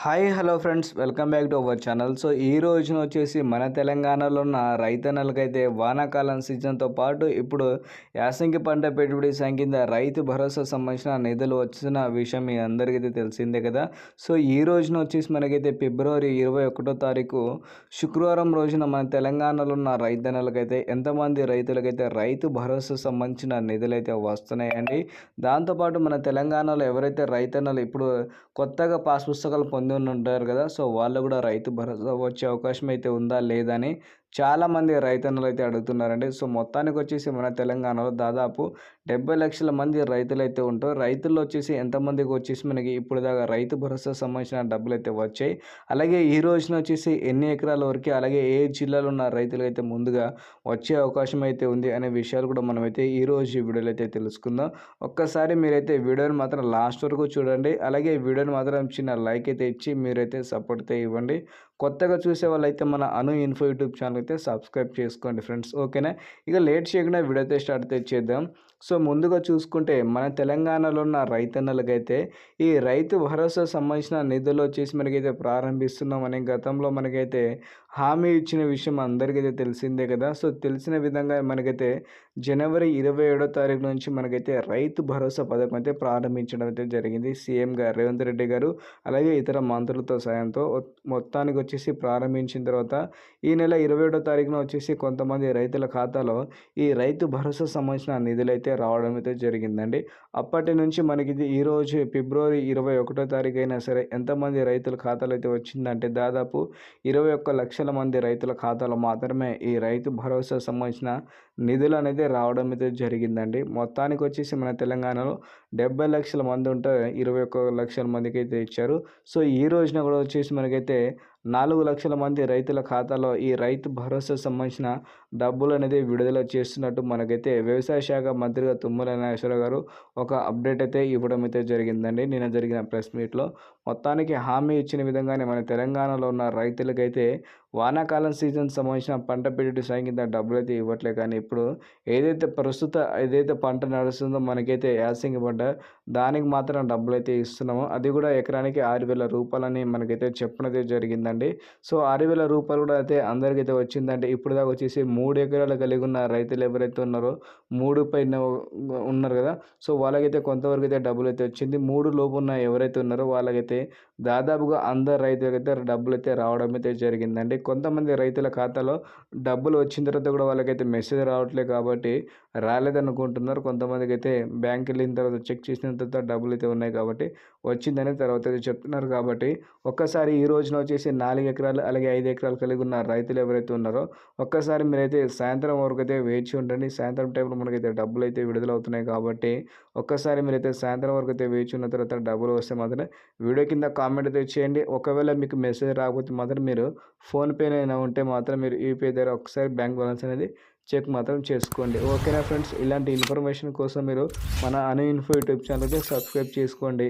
Hi hello friends. Welcome back to our channel. So ఈ రోజున వచ్చేసి మన తెలంగాణలో ఉన్న రైతన్నలకైతే వానాకాలం సీజన్తో పాటు ఇప్పుడు యాసంగి పంట పెట్టుబడి సాయం కింద రైతు భరోసా సంబంధించిన నిధులు వచ్చిన విషయం మీ అందరికైతే తెలిసిందే కదా. సో ఈ రోజున వచ్చేసి మనకైతే ఫిబ్రవరి ఇరవై ఒకటో తారీఖు శుక్రవారం రోజున మన తెలంగాణలో ఉన్న రైతన్నలకైతే ఎంతమంది రైతులకైతే రైతు భరోసా సంబంధించిన నిధులు అయితే వస్తున్నాయండి దాంతోపాటు మన తెలంగాణలో ఎవరైతే రైతన్నలు ఇప్పుడు కొత్తగా పాస్ పుస్తకాలు పొంది ఉంటారు కదా. సో వాళ్ళు కూడా రైతు భరోసా వచ్చే అవకాశం అయితే ఉందా? లేదా అని చాలామంది రైతన్నలు అయితే అడుగుతున్నారండి. సో మొత్తానికి వచ్చేసి మన తెలంగాణలో దాదాపు డెబ్బై లక్షల మంది రైతులు అయితే ఉంటారు. రైతుల్లో వచ్చేసి ఎంతమందికి వచ్చేసి మనకి ఇప్పుడు దాకా రైతు భరోసా సంబంధించిన డబ్బులు అయితే వచ్చాయి. అలాగే ఈ రోజున వచ్చేసి ఎన్ని ఎకరాల వరకు అలాగే ఏ జిల్లాలో ఉన్న రైతులు అయితే ముందుగా వచ్చే అవకాశం అయితే ఉంది అనే విషయాలు కూడా మనమైతే ఈ రోజు ఈ వీడియోలో అయితే తెలుసుకుందాం. ఒక్కసారి మీరైతే వీడియోని మాత్రం లాస్ట్ వరకు చూడండి. అలాగే వీడియోని మాత్రం చిన్న లైక్ అయితే ఇచ్చి మీరైతే సపోర్ట్ అయితే ఇవ్వండి. కొత్తగా చూసే వాళ్ళైతే మన అను ఇన్ఫో యూట్యూబ్ ఛానల్ అయితే సబ్స్క్రైబ్ చేసుకోండి ఫ్రెండ్స్. ఓకేనా? ఇక లేట్ చేయకుండా వీడియో అయితే స్టార్ట్ అయితే చేద్దాం. సో ముందుగా చూసుకుంటే మన తెలంగాణలో ఉన్న రైతన్నలకైతే ఈ రైతు భరోసా సంబంధించిన నిధులు వచ్చేసి మనకైతే ప్రారంభిస్తున్నామని గతంలో మనకైతే హామీ ఇచ్చిన విషయం అందరికైతే తెలిసిందే కదా. సో తెలిసిన విధంగా మనకైతే జనవరి ఇరవై ఏడో తారీఖు నుంచి మనకైతే రైతు భరోసా పథకం అయితే ప్రారంభించడం అయితే జరిగింది. సీఎం గారు రేవంత్ రెడ్డి గారు అలాగే ఇతర మంత్రులతో సాయంతో మొత్తానికి వచ్చేసి ప్రారంభించిన తర్వాత ఈ నెల ఇరవై ఏడో తారీఖున వచ్చేసి కొంతమంది రైతుల ఖాతాలో ఈ రైతు భరోసా సంబంధించిన నిధులైతే రావడం అయితే జరిగిందండి. అప్పటి నుంచి మనకి ఇది ఈరోజు ఫిబ్రవరి ఇరవై ఒకటో తారీఖు అయినా సరే ఎంతమంది రైతుల ఖాతాలు అయితే వచ్చిందంటే దాదాపు ఇరవై ఒక్క లక్షల మంది రైతుల ఖాతాలో మాత్రమే ఈ రైతు భరోసా సంబంధించిన నిధులు అనేది రావడం అయితే జరిగిందండి. మొత్తానికి వచ్చేసి మన తెలంగాణలో డెబ్బై లక్షల మంది ఉంటే ఇరవై ఒక్క లక్షల మందికి అయితే ఇచ్చారు. సో ఈ రోజున కూడా వచ్చేసి మనకైతే నాలుగు లక్షల మంది రైతుల ఖాతాలో ఈ రైతు భరోసా సంబంధించిన డబ్బులు అనేది విడుదల చేస్తున్నట్టు మనకైతే వ్యవసాయ శాఖ మంత్రిగా తుమ్మల నాగేశ్వరరావు గారు ఒక అప్డేట్ అయితే ఇవ్వడం అయితే జరిగిందండి. నిన్న జరిగిన ప్రెస్ మీట్లో మొత్తానికి హామీ ఇచ్చిన విధంగానే మన తెలంగాణలో ఉన్న రైతులకైతే వానాకాలం సీజన్ సంబంధించిన పంట పెట్టుబడి సాయం కింద డబ్బులు అయితే ఇవ్వట్లే. కానీ ఇప్పుడు ఏదైతే ప్రస్తుత ఏదైతే పంట నడుస్తుందో మనకైతే యాసింగ్ పంట దానికి మాత్రం డబ్బులు అయితే ఇస్తున్నామో. అది కూడా ఎకరానికి ఆరు వేల రూపాయలని మనకైతే చెప్పినదే జరిగిందండి. అండి. సో ఆరు వేల రూపాయలు కూడా అయితే అందరికైతే వచ్చిందంటే ఇప్పుడు దాకా వచ్చేసి మూడు ఎకరాలు కలిగి ఉన్న రైతులు ఎవరైతే ఉన్నారో మూడు పైన ఉన్నారు కదా. సో వాళ్ళకైతే కొంతవరకు అయితే డబ్బులు అయితే వచ్చింది. మూడు లోపు ఉన్న ఎవరైతే ఉన్నారో వాళ్ళకైతే దాదాపుగా అందరు రైతులకైతే డబ్బులు అయితే రావడం అయితే జరిగిందండి. కొంతమంది రైతుల ఖాతాలో డబ్బులు వచ్చిన తర్వాత కూడా వాళ్ళకైతే మెసేజ్ రావట్లేదు కాబట్టి రాలేదనుకుంటున్నారు. కొంతమందికి అయితే బ్యాంక్ వెళ్ళిన తర్వాత చెక్ చేసిన తర్వాత డబ్బులు అయితే ఉన్నాయి కాబట్టి వచ్చిందని తర్వాత అయితే చెప్తున్నారు కాబట్టి ఒక్కసారి ఈ రోజున వచ్చేసి నాలుగు ఎకరాలు అలాగే ఐదు ఎకరాలు కలిగి ఉన్న రైతులు ఎవరైతే ఉన్నారో ఒక్కసారి మీరైతే సాయంత్రం వరకు అయితే వేచి ఉండండి. సాయంత్రం టైంలో మనకైతే డబ్బులు అయితే విడుదల అవుతున్నాయి కాబట్టి ఒక్కసారి మీరైతే సాయంత్రం వరకు అయితే వేచి ఉన్న తర్వాత డబ్బులు వస్తే మాత్రం వీడియో కింద కామెంట్ అయితే చేయండి. ఒకవేళ మీకు మెసేజ్ రాకపోతే మాత్రం మీరు ఫోన్పేనైనా ఉంటే మాత్రం మీరు యూపీఐ ద్వారా ఒకసారి బ్యాంక్ బ్యాలెన్స్ అనేది చెక్ మాత్రం చేసుకోండి. ఓకేనా ఫ్రెండ్స్ ఇలాంటి ఇన్ఫర్మేషన్ కోసం మీరు మన అను ఇన్ఫో యూట్యూబ్ ఛానల్కి సబ్స్క్రైబ్ చేసుకోండి.